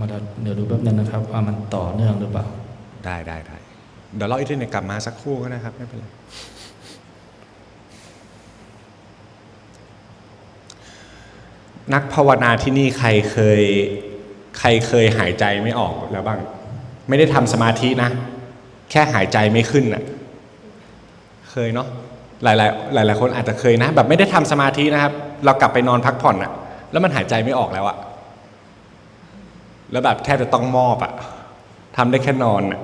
มาเดี๋ยวดูแป๊บนึงนะครับ ว่ามันต่อเนื่องหรือเปล่า ได้ได้ได้เดี๋ยวเราอินเทอร์เน็ตกลับมาสักครู่ก็ได้ครับไม่เป็นไรนักภาวนาที่นี่ใครเคย ใครเคยหายใจไม่ออกแล้วบ้าง ไม่ได้ทำสมาธินะ แค่หายใจไม่ขึ้นน่ะเคยเนาะหลายหลายหลายๆคนอาจจะเคยนะ แบบไม่ได้ทำสมาธินะครับ เรากลับไปนอนพักผ่อนอะแล้วมันหายใจไม่ออกแล้วอะ แล้วแบบแทบจะต้องมอบอะทำได้แค่นอนอะ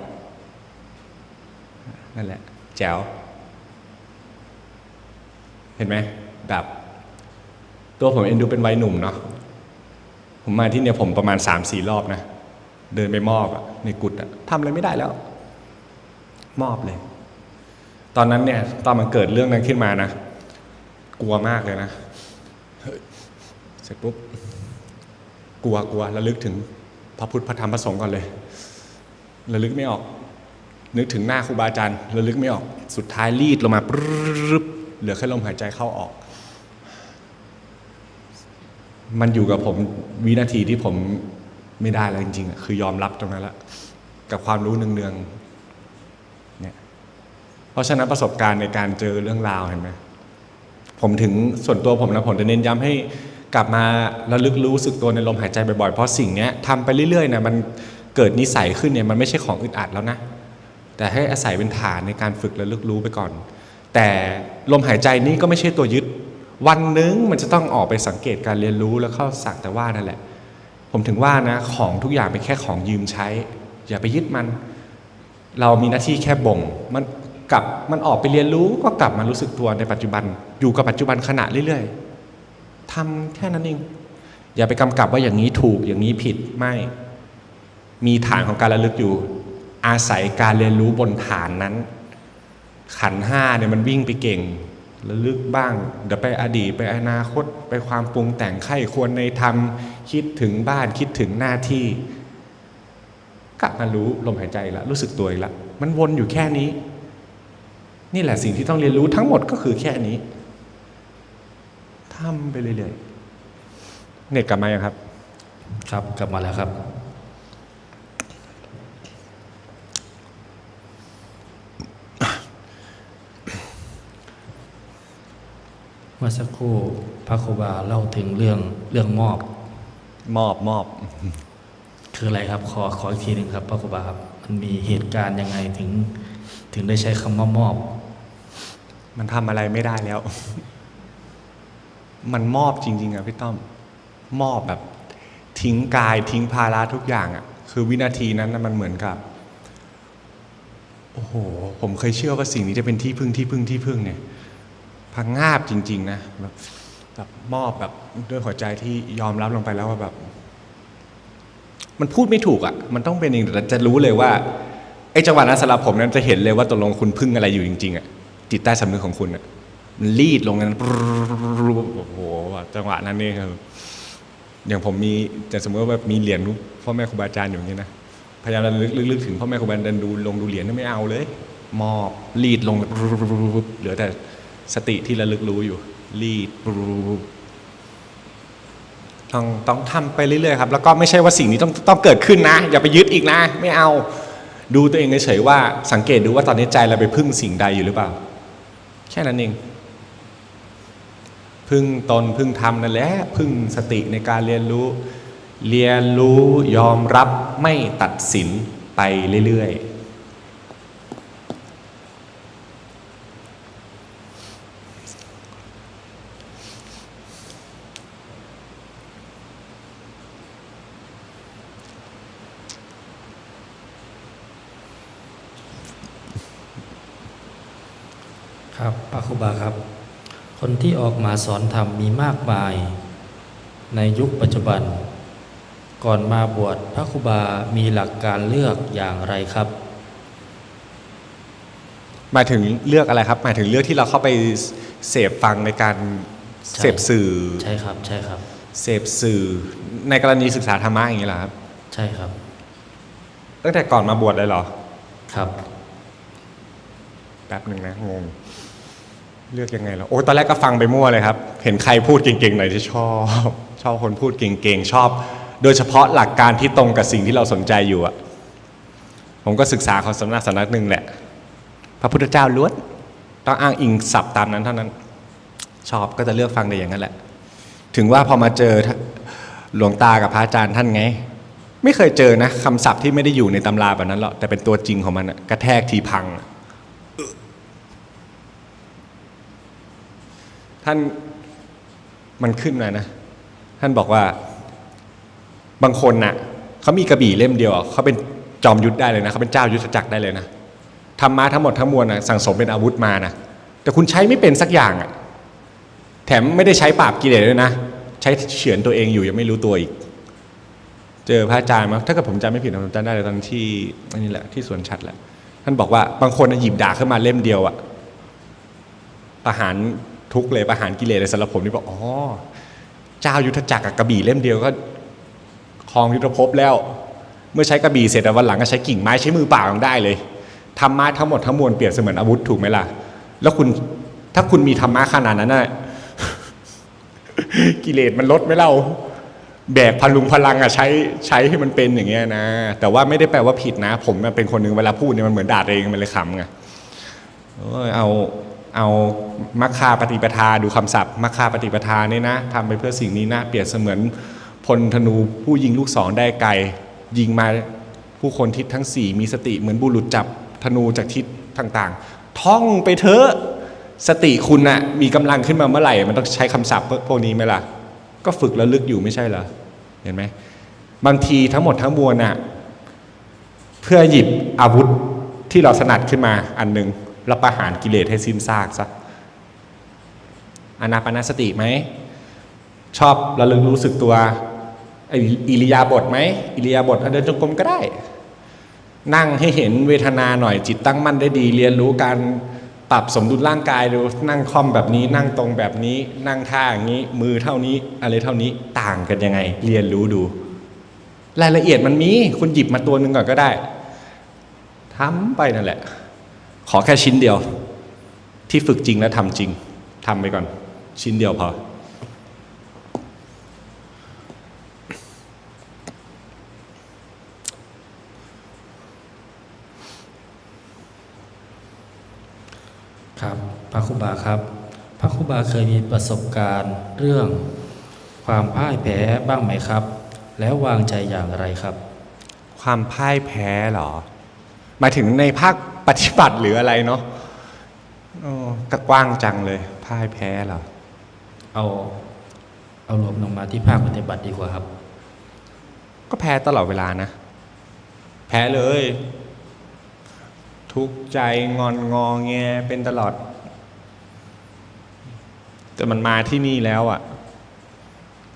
นั่นแหละ แจ๋ว เห็นไหมแบบ ตัวผมเองดูเป็นวัยหนุ่มเนาะผมมาที่เนี่ยผมประมาณสามสี่รอบนะ เดินไปมอบอะในกุฏอะทำอะไรไม่ได้แล้ว มอบเลย ตอนนั้นเนี่ย ตอนมันเกิดเรื่องนั้นขึ้นมานะ กลัวมากเลยนะเฮ้ยเสร็จปุ๊บกลัวกลัวระลึกถึง ระพุทธพระธรรมพระสงฆ์ก่อนเลยระลึกไม่ออก นึกถึงหน้าครูบาอาจารย์ระลึกไม่ออก สุดท้ายรีดลงมาปรึบเหลือแค่ลมหายใจเข้าออก มันอยู่กับผมวินาทีที่ผมไม่ได้แล้วจริงๆคือยอมรับตรงนั้นละกับความรู้เนืองๆเนี่ยเพราะฉะนั้นประสบการณ์ในการเจอเรื่องราวเห็นไหมผมถึงส่วนตัวผมนะผมจะเน้นย้ำให้ กลับมาระลึกรู้สึกตัวในลมหายใจบ่อยๆ เพราะสิ่งนี้ทำไปเรื่อยๆนะมันเกิดนิสัยขึ้นเนี่ยมันไม่ใช่ของอึดอัดแล้วนะ แต่ให้อาศัยเป็นฐานในการฝึกระลึกรู้ไปก่อน แต่ลมหายใจนี่ก็ไม่ใช่ตัวยึด วันนึงมันจะต้องออกไปสังเกตการเรียนรู้แล้วเข้าสักแต่ว่านั่นแหละ ผมถึงว่านะของทุกอย่างเป็นแค่ของยืมใช้ อย่าไปยึดมัน เรามีหน้าที่แค่บ่งมันกลับมันออกไปเรียนรู้ก็กลับมารู้สึกตัวในปัจจุบัน อยู่กับปัจจุบันขณะเรื่อยๆ ทำแค่นั้นเอง อย่าไปกำกับว่าอย่างนี้ถูกอย่างนี้ผิดไม่ มีฐานของการระลึกอยู่ อาศัยการเรียนรู้บนฐานนั้น ขันห้าเนี่ยมันวิ่งไปเก่งระลึกบ้าง เดี๋ยวไปอดีตไปอนาคต ไปความปรุงแต่งไข้ควรในธรรม คิดถึงบ้านคิดถึงหน้าที่กลับมารู้ลมหายใจแล้วรู้สึกตัวอีกแล้วมันวนอยู่แค่นี้ นี่แหละสิ่งที่ต้องเรียนรู้ทั้งหมดก็คือแค่นี้ ทำไปเรื่อยๆเน็ตกลับมายังครับ ครับกลับมาแล้วครับ เมื่อสักครู่พระครูบาเล่าถึงเรื่องเรื่องมอบ มอบมอบ คืออะไรครับ ขอขออีกทีหนึ่งครับพระครูบาครับมันมีเหตุการณ์ยังไงถึง ถึงได้ใช้คำว่ามอบ มันทำอะไรไม่ได้แล้ว มันมอบจริงๆอะพี่ต้อมมอบแบบทิ้งกายทิ้งภาระทุกอย่างอะคือวินาทีนั้นน่ะมันเหมือนกับ โอ้โห ผมเคยเชื่อว่าสิ่งนี้จะเป็นที่พึ่งที่พึ่งที่พึ่งเนี่ยพังงาบจริง ๆ นะแบบแบบมอบแบบด้วยหัวใจที่ยอมรับลงไปแล้วว่าแบบ มันพูดไม่ถูกอะ่ะ มันต้องเป็นเองแต่จะรู้เลยว่าไอ้จังหวะนั้นสำหรับผมนั้นจะเห็นเลยว่าตกลงคุณพึ่งอะไรอยู่จริง ๆอะ่ะจิตใต้สำนึกของคุณอะ่ะ มันรีดลงนั้นโอ้โหจังหวะนั้นนี่คืออย่างผมมีแต่สมมติว่าแบบมีเหรียญรูปพ่อแม่ครูบาอาจารย์อยู่างนี้นะพยายามระลึกลึกถึงพ่อแม่ครูบาอาจารย์ดูลงดูเหรียญไม่เอาเลยมอบรีดลงเหลือแต่สติที่ระลึกรู้อยู่ รีดต้องต้องทำไปเรื่อยๆครับ แล้วก็ไม่ใช่ว่าสิ่งนี้ต้องต้องเกิดขึ้นนะ อย่าไปยึดอีกนะ ไม่เอา ดูตัวเองเฉยๆว่าสังเกตดูว่าตอนนี้ใจเราไปพึ่งสิ่งใดอยู่หรือเปล่า แค่นั้นเอง พึ่งตนพึ่งธรรมนั่นแหละพึ่งสติในการเรียนรู้ เรียนรู้ยอมรับไม่ตัดสินไปเรื่อยๆครับพระครูบาครับ คนที่ออกมาสอนธรรมมีมากมาย ในยุคปัจจุบัน ก่อนมาบวชพระครูบามีหลักการเลือกอย่างไรครับ หมายถึงเลือกอะไรครับ หมายถึงเลือกที่เราเข้าไปเสพฟังในการใช่เสพสื่อใช่ครับใช่ครับเสพสื่อในกรณีศึกษาธรรมะอย่างนี้เหรอครับ ใช่ครับ ตั้งแต่ก่อนมาบวชเลยเหรอครับ แป๊บหนึ่งนะงง เลือกยังไงล้วโอ้ตอนแรกก็ฟังไปมั่วเลยครับ เห็นใครพูดเก่งๆหน่อยที่ชอบ ชอบคนพูดเก่งๆชอบ โดยเฉพาะหลักการที่ตรงกับสิ่งที่เราสนใจอยู่อะผมก็ศึกษาของสำนักสำนักหนึ่งแหละ พระพุทธเจ้าล้วนต้องอ้างอิงศัพท์ตามนั้นเท่านั้น ชอบก็จะเลือกฟังแต่อย่างนั้นแหละ ถึงว่าพอมาเจอหลวงตากับพระอาจารย์ท่านไง ไม่เคยเจอนะคำศัพท์ที่ไม่ได้อยู่ในตำราแบบนั้นหรอกแต่เป็นตัวจริงของมันกระแทกทีพังอะ ท่านมันขึ้นมานะ ท่านบอกว่าบางคนน่ะเขามีกระบี่เล่มเดียวเขาเป็นจอมยุทธได้เลยนะเขาเป็นเจ้ายุทธจักรได้เลยนะธรรมะทั้งหมดทั้งมวลน่ะสั่งสมเป็นอาวุธมานะแต่คุณใช้ไม่เป็นสักอย่างอะแถมไม่ได้ใช้ปราบกิเลสด้วยนะ ใช้เฉือนตัวเองอยู่ยังไม่รู้ตัวอีก เจอพระอาจารย์มาถ้าเกิดผมจำไม่ผิดนะผมจำได้เลยตอนที่อันนี้แหละที่สวนชัดแหละท่านบอกว่าบางคนนะหยิบดาบขึ้นมาเล่มเดียวอะประหาร ทุกเลยประหารกิเลสเลยสำหรับผมนี่บอกอ๋อเจ้ายุทธจักรกับกระบี่เล่มเดียวก็ครองยุทธภพแล้ว เมื่อใช้กระบี่เสร็จแล้ววันหลังก็ใช้กิ่งไม้ใช้มือเปล่าได้เลยธรรมะทั้งหมดทั้งมวลเปรียบเสมือนอาวุธถูกไหมล่ะ แล้วคุณถ้าคุณมีธรรมะขนาดนั้นน่ะกิเลสมันลดไหมเล่าแบกพลุงพลังอะใช้ใช้ให้มันเป็นอย่างเงี้ยนะ แต่ว่าไม่ได้แปลว่าผิดนะ ผมเป็นคนหนึ่งเวลาพูดเนี่ยมันเหมือนด่าตัวเองมันเลยขำไงโอ้ยเอา เอามัคคาปฏิปทาดูคำศัพท์มัคคาปฏิปทาเนี่ยนะทำไปเพื่อสิ่งนี้นะ เปรียบเสมือนพลธนูผู้ยิงลูกศรได้ไกล ยิงมาผู้คนทิศทั้งสี่มีสติเหมือนบุรุษจับธนูจากทิศต่างๆ ท่องไปเถอะสติคุณน่ะมีกำลังขึ้นมาเมื่อไหร่ มันต้องใช้คำศัพท์พวกนี้ไหมล่ะ ก็ฝึกแล้วลึกอยู่ไม่ใช่เหรอเห็นไหมบางทีทั้งหมดทั้งมวลน่ะเพื่อหยิบอาวุธที่เราถนัดขึ้นมาอันหนึ่ง แล้วประหารกิเลสให้สิ้นซากซะอนาปาสติไหม ชอบระลึกรู้สึกตัวอิริยาบถไหมอิริยาบถเดินจงกรมก็ได้ นั่งให้เห็นเวทนาหน่อยจิตตั้งมั่นได้ดี เรียนรู้การปรับสมดุลร่างกายดูนั่งคอมแบบนี้ นั่งตรงแบบนี้ นั่งท่าอย่างนี้ มือเท่านี้ อะไรเท่านี้ต่างกันยังไง เรียนรู้ดู รายละเอียดมันมีคุณหยิบมาตัวหนึ่งก่อนก็ได้ทำไปนั่นแหละ ขอแค่ชิ้นเดียว ที่ฝึกจริงและทำจริงทำไปก่อน ชิ้นเดียวพอครับพระครูบาครับพระครูบาเคยมีประสบการณ์เรื่องความพ่ายแพ้บ้างไหมครับ แล้ววางใจอย่างไรครับ ความพ่ายแพ้เหรอหมายถึงในภาค ปฏิบัติหรืออะไรเนาะอ๋อก็กว้างจังเลยพ่ายแพ้เหรอเอาเอารวมลงมาที่ภาคปฏิบัติดีกว่าครับ ก็แพ้ตลอดเวลานะ แพ้เลย ทุกข์ใจงอนงอแงเป็นตลอด แต่มันมาที่นี่แล้วอะ่ะ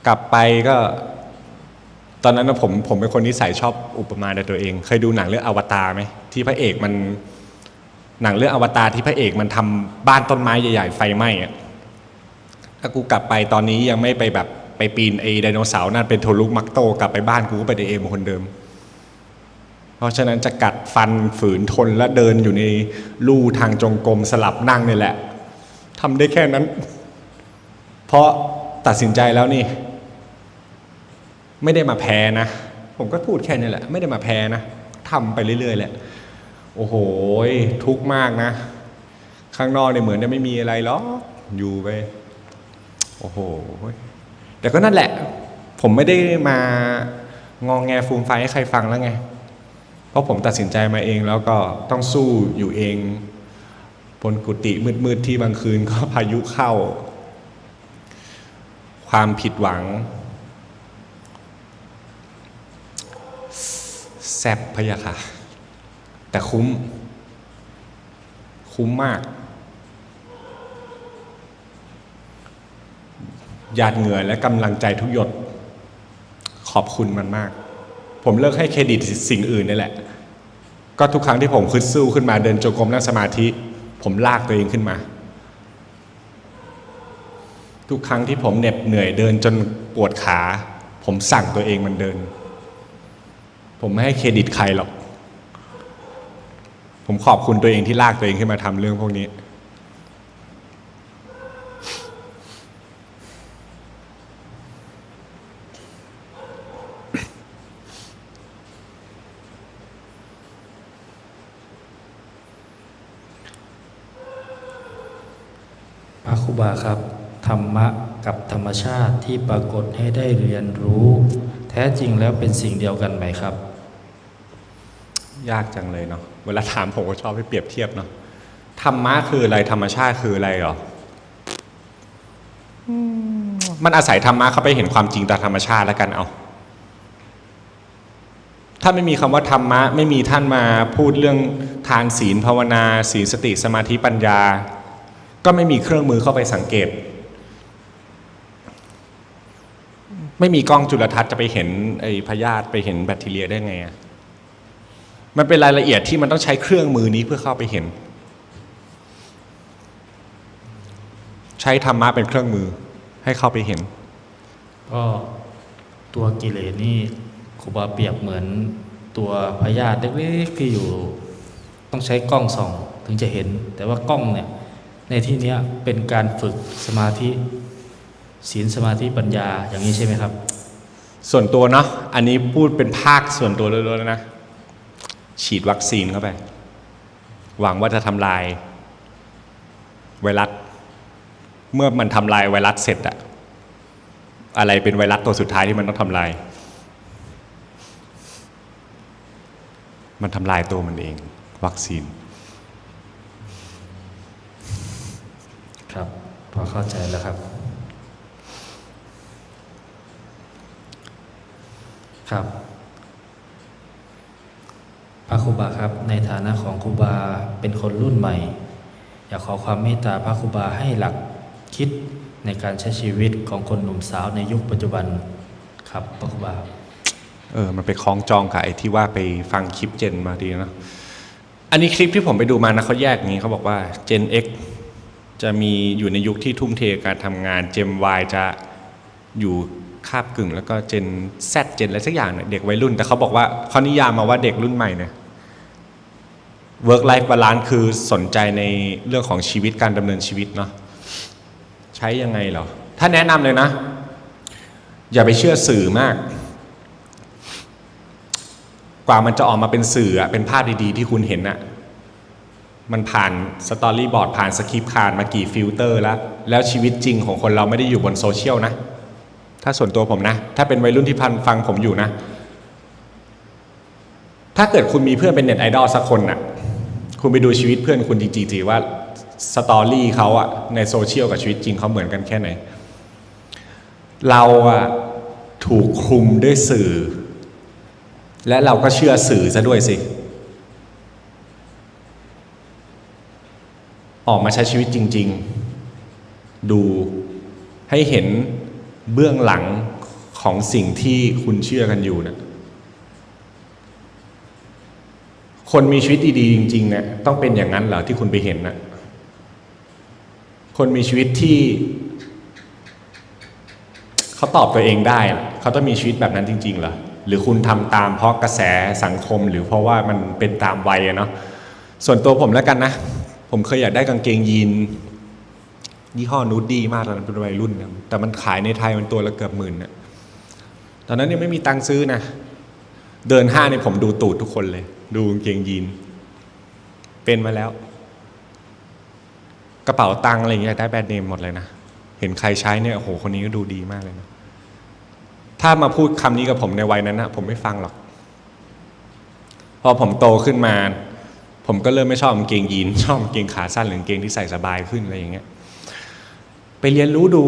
กลับไปก็ ตอนนั้นนะผมผมเป็นคนนิสัยชอบอุปมาในตัวเอง เคยดูหนังเรื่องอวตารไหมที่พระเอกมัน หนังเรื่องอวตารที่พระเอกมันทำบ้านต้นไม้ใหญ่ๆไฟไหม้อะถ้ากูกลับไปตอนนี้ยังไม่ไปแบบไปปีนไอ้ไดโนเสาร์นั่นเป็นโทรุกมักโตกลับไปบ้านกูก็ไปไดเอมคนเดิม เพราะฉะนั้นจะกัดฟันฝืนทนและเดินอยู่ในลู่ทางจงกรมสลับนั่งนี่แหละทำได้แค่นั้น เพราะตัดสินใจแล้วนี่ ไม่ได้มาแพ้นะ ผมก็พูดแค่นี้แหละ ไม่ได้มาแพ้นะทำไปเรื่อยๆแหละ โอ้โหทุกข์มากนะ ข้างนอกเนี่ยเหมือนจะไม่มีอะไรหรอกอยู่ไปโอ้โหแต่ก็นั่นแหละ ผมไม่ได้มางองแงฟูมไฟให้ใครฟังแล้วไง เพราะผมตัดสินใจมาเองแล้วก็ต้องสู้อยู่เองบนกุฏิมืดๆที่บางคืนก็พายุเข้า ความผิดหวังแซบพะยะค่ะ แต่คุ้ม คุ้มมาก หยาดเหงื่อและกำลังใจทุกหยด ขอบคุณมันมาก ผมเลิกให้เครดิตสิ่งอื่นนี่แหละ ก็ทุกครั้งที่ผมขึ้นสู้ขึ้นมาเดินจงกรมนั่งสมาธิ ผมลากตัวเองขึ้นมา ทุกครั้งที่ผมเหน็บเหนื่อยเดินจนปวดขา ผมสั่งตัวเองมันเดิน ผมไม่ให้เครดิตใครหรอก ผมขอบคุณตัวเองที่ลากตัวเองขึ้นมาทำเรื่องพวกนี้ พระคุบาครับ ธรรมะกับธรรมชาติที่ปรากฏให้ได้เรียนรู้ แท้จริงแล้วเป็นสิ่งเดียวกันไหมครับ ยากจังเลยเนาะ เวลาถามผมก็ชอบให้เปรียบเทียบเนาะธรรมะคืออะไรธรรมชาติคืออะไรหรอมันอาศัยธรรมะเข้าไปเห็นความจริงตามธรรมชาติแล้วกันเอา ถ้าไม่มีคำว่าธรรมะ ไม่มีท่านมาพูดเรื่องทานศีลภาวนา ศีลสติสมาธิปัญญา ก็ไม่มีเครื่องมือเข้าไปสังเกต ไม่มีกล้องจุลทรรศน์จะไปเห็นไอ้พยาธิไปเห็นแบคทีเรียได้ไงอะ มันเป็นรายละเอียดที่มันต้องใช้เครื่องมือนี้เพื่อเข้าไปเห็น ใช้ธรรมะเป็นเครื่องมือให้เข้าไปเห็น ก็ตัวกิเลสนี่ครูบาเปรียบเหมือนตัวพยาธิเล็กๆที่อยู่ต้องใช้กล้องส่องถึงจะเห็น แต่ว่ากล้องเนี่ยในที่เนี้ยเป็นการฝึกสมาธิศีลสมาธิปัญญาอย่างนี้ใช่ไหมครับ ส่วนตัวเนาะอันนี้พูดเป็นภาคส่วนตัวล้วนๆแล้วนะ ฉีดวัคซีนเข้าไป หวังว่าจะทำลายไวรัส เมื่อมันทำลายไวรัสเสร็จอะอะไรเป็นไวรัสตัวสุดท้ายที่มันต้องทำลาย มันทำลายตัวมันเอง วัคซีน ครับพอเข้าใจแล้วครับครับ พระครูบาครับ ในฐานะของครูบาเป็นคนรุ่นใหม่ อยากขอความเมตตาพระครูบาให้หลักคิดในการใช้ชีวิตของคนหนุ่มสาวในยุคปัจจุบันครับพระครูบาเออมันไปคล้องจองกับไอ้ที่ว่าไปฟังคลิปเจนมาดีนะอันนี้คลิปที่ผมไปดูมานะเขาแยกอย่างนี้เขาบอกว่า Gen X จะมีอยู่ในยุคที่ทุ่มเทการทำงาน Gen Y จะอยู่ คาบกึ่ง แล้วก็ Gen Z Gen อะไรสักอย่างเนี่ยเด็กวัยรุ่น แต่เขาบอกว่าเขานิยามมาว่าเด็กรุ่นใหม่เนี่ย work life balance คือสนใจในเรื่องของชีวิตการดำเนินชีวิตเนาะใช้ยังไงเหรอ ถ้าแนะนำเลยนะ อย่าไปเชื่อสื่อมาก กว่ามันจะออกมาเป็นสื่ออะเป็นภาพดีๆ ที่คุณเห็นอะมันผ่านสตอรี่บอร์ดผ่านสคริปต์ผ่านมากี่ฟิลเตอร์แล้ว แล้วชีวิตจริงของคนเราไม่ได้อยู่บนโซเชียลนะ ถ้าส่วนตัวผมนะ ถ้าเป็นวัยรุ่นที่พันฟังผมอยู่นะ ถ้าเกิดคุณมีเพื่อนเป็นเน็ตไอดอลสักคนน่ะ คุณไปดูชีวิตเพื่อนคุณจริงๆว่าสตอรี่เขาอะในโซเชียลกับชีวิตจริงเขาเหมือนกันแค่ไหน เราอะถูกคลุมด้วยสื่อ และเราก็เชื่อสื่อซะด้วยสิ ออกมาใช้ชีวิตจริง ๆ ดูให้เห็น เบื้องหลังของสิ่งที่คุณเชื่อกันอยู่นะคนมีชีวิตดีๆจริงๆเนี่ยต้องเป็นอย่างนั้นเหรอที่คุณไปเห็นนะคนมีชีวิตที่เขาตอบตัวเองได้อะเขาต้องมีชีวิตแบบนั้นจริงๆเหรอหรือคุณทำตามเพราะกระแสสังคมหรือเพราะว่ามันเป็นตามวัยเนาะส่วนตัวผมแล้วกันนะ ผมเคยอยากได้กางเกงยีน ยี่ห้อนูดดี้มากตอนนั้นเป็นวัยรุ่นนะแต่มันขายในไทยมันตัวละเกือบหมื่นนะตอนนั้นยังไม่มีตังค์ซื้อนะเดินห้างเนี่ยผมดูตูดทุกคนเลย ดูกางเกงยีน เป็นมาแล้ว กระเป๋าตังค์อะไรอย่างเงี้ยได้แบรนด์เนมหมดเลยนะเห็นใครใช้เนี่ยโอ้โหคนนี้ก็ดูดีมากเลยนะถ้ามาพูดคำนี้กับผมในวัยนั้นนะผมไม่ฟังหรอก พอผมโตขึ้นมา ผมก็เริ่มไม่ชอบกางเกงยีนชอบกางเกงขาสั้นหรือกางเกงที่ใส่สบายขึ้นอะไรอย่างเงี้ย เรียนรู้ดู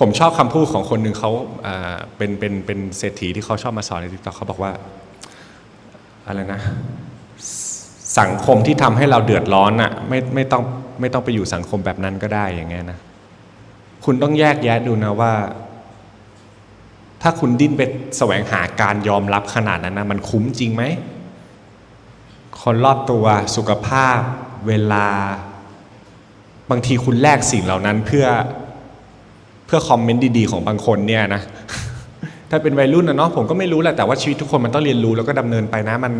ผมชอบคำพูดของคนหนึ่งเขาเป็นเป็นเป็นเศรษฐีที่เขาชอบมาสอนในทิกตอกเขาบอกว่าอะไรนะ สังคมที่ทำให้เราเดือดร้อนน่ะไม่ไม่ต้องไม่ต้องไปอยู่สังคมแบบนั้นก็ได้อย่างเงี้ยนะคุณต้องแยกแยะดูนะว่า ถ้าคุณดิ้นไปแสวงหาการยอมรับขนาดนั้นนะมันคุ้มจริงไหมคนรอบตัวสุขภาพ เวลา บางทีคุณแลกสิ่งเหล่านั้นเพื่อเพื่อคอมเมนต์ดีๆของบางคนเนี่ยนะถ้าเป็นวัยรุ่นนะเนาะผมก็ไม่รู้แหละแต่ว่าชีวิตทุกคนมันต้องเรียนรู้แล้วก็ดำเนินไปนะมัน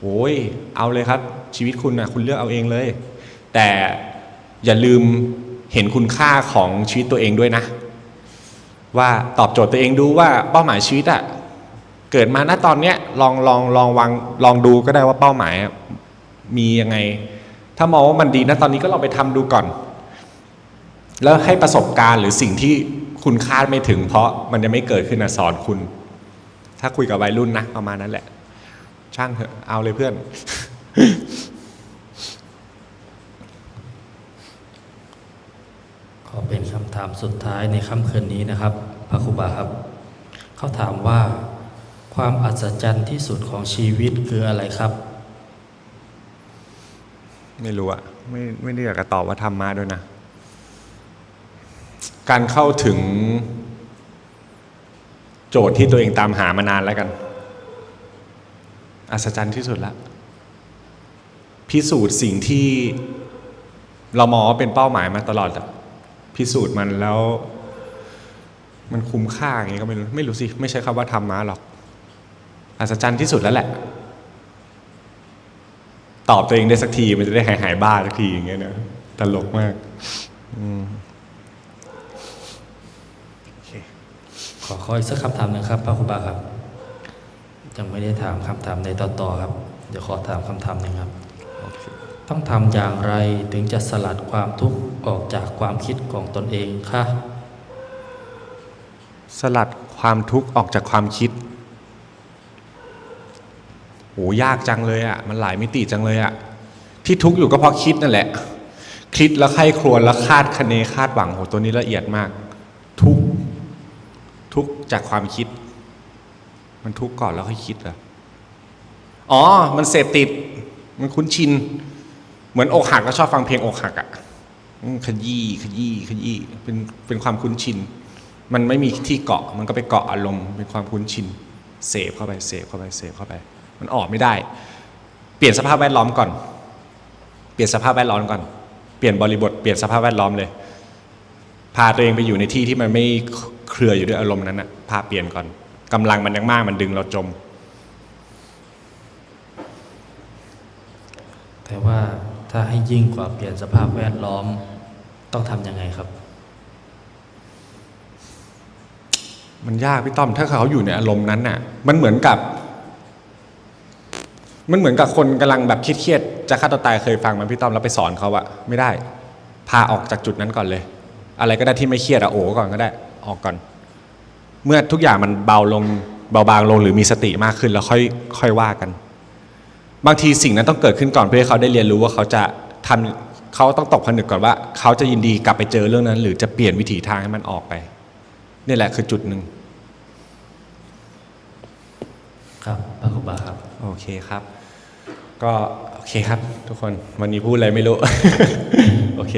โอ้ยเอาเลยครับ ชีวิตคุณนะคุณเลือกเอาเองเลย แต่อย่าลืมเห็นคุณค่าของชีวิตตัวเองด้วยนะ ว่าตอบโจทย์ตัวเองดูว่าเป้าหมายชีวิตอะเกิดมาณตอนเนี้ยลองลองลองวางลองดูก็ได้ว่าเป้าหมายมียังไง ถ้ามองว่ามันดีนะตอนนี้ก็ลองไปทำดูก่อน แล้วให้ประสบการณ์หรือสิ่งที่คุณคาดไม่ถึง เพราะมันจะไม่เกิดขึ้นนะสอนคุณ ถ้าคุยกับวัยรุ่นนะประมาณนั้นแหละ ช่างเถอะเอาเลยเพื่อน ขอเป็นคำถามสุดท้ายในค่ำคืนนี้นะครับพระครูบาครับ เขาถามว่า ความอัศจรรย์ที่สุดของชีวิตคืออะไรครับ ไม่รู้อะไม่ไม่ได้อยากจะตอบว่าธรรมะด้วยนะ การเข้าถึง โจทย์ที่ตัวเองตามหามานานแล้วกัน อัศจรรย์ที่สุดละ พิสูจน์สิ่งที่เรามองว่าเป็นเป้าหมายมาตลอดอะพิสูจน์มันแล้ว มันคุ้มค่าอย่างงี้ก็ไม่รู้ ไม่รู้สิ ไม่ใช่คำว่าธรรมะหรอก อัศจรรย์ที่สุดแล้วแหละ ตอบตัวเองได้สักที มันจะได้หายหายบ้าสักทีอย่างเงี้ยนะตลกมากขอขออีกสักคำถามหนึ่งครับพระครูบาครับ ยังไม่ได้ถามคำถามในต่อต่อครับ เดี๋ยวขอถามคำถามหนึ่งครับ ต้องทำอย่างไรถึงจะสลัดความทุกข์ออกจากความคิดของตนเองคะสลัดความทุกข์ออกจากความคิด โหยากจังเลยอะ่ะมันหลายมิติจังเลยอะ่ะที่ทุกข์อยู่ก็เพราะคิดนั่นแหละ คิดแล้วใคร่ครวญแล้วคาดคะเนคาดหวังโหตัวนี้ละเอียดมาก ทุกทุกจากความคิด มันทุกก่อนแล้วค่อยคิดเหรออ๋อ มันเสพติด มันคุ้นชิน เหมือนอกหักก็ชอบฟังเพลงอกหักอะ่ะขยี้ขยี้ขยี้เป็นเป็นความคุ้นชิน มันไม่มีที่เกาะมันก็ไปเกาะอารมณ์เป็นความคุ้นชินเสพเข้าไปเสพเข้าไปเสพเข้าไป มันออกไม่ได้ เปลี่ยนสภาพแวดล้อมก่อน เปลี่ยนสภาพแวดล้อมก่อน เปลี่ยนบริบท เปลี่ยนสภาพแวดล้อมเลย พาตัวเองไปอยู่ในที่ที่มันไม่เครืออยู่ด้วยอารมณ์นั้นนะพาเปลี่ยนก่อนกำลังมันยังมากมันดึงเราจม แต่ว่าถ้าให้ยิ่งกว่าเปลี่ยนสภาพแวดล้อมต้องทำยังไงครับ มันยากพี่ต้อมถ้าเขาอยู่ในอารมณ์นั้นน่ะ มันเหมือนกับ มันเหมือนกับคนกำลังแบบเครียดๆจะฆ่าตัวตายเคยฟังมันพี่ต้อมแล้วไปสอนเขาอะไม่ได้ พาออกจากจุดนั้นก่อนเลย อะไรก็ได้ที่ไม่เครียดอะโอ้ก่อนก็ได้ออกก่อน เมื่อทุกอย่างมันเบาลงเบาบางลงหรือมีสติมากขึ้นแล้วค่อยค่อยว่ากัน บางทีสิ่งนั้นต้องเกิดขึ้นก่อนเพื่อให้เขาได้เรียนรู้ว่าเขาจะทำเขาต้องตกผนึกก่อนว่า เขาจะยินดีกลับไปเจอเรื่องนั้น หรือจะเปลี่ยนวิถีทางให้มันออกไปนี่แหละคือจุดหนึ่งครับพระครูบาครับ โอเคครับ ก็โอเคครับทุกคนวันนี้พูดอะไรไม่รู้ โอเค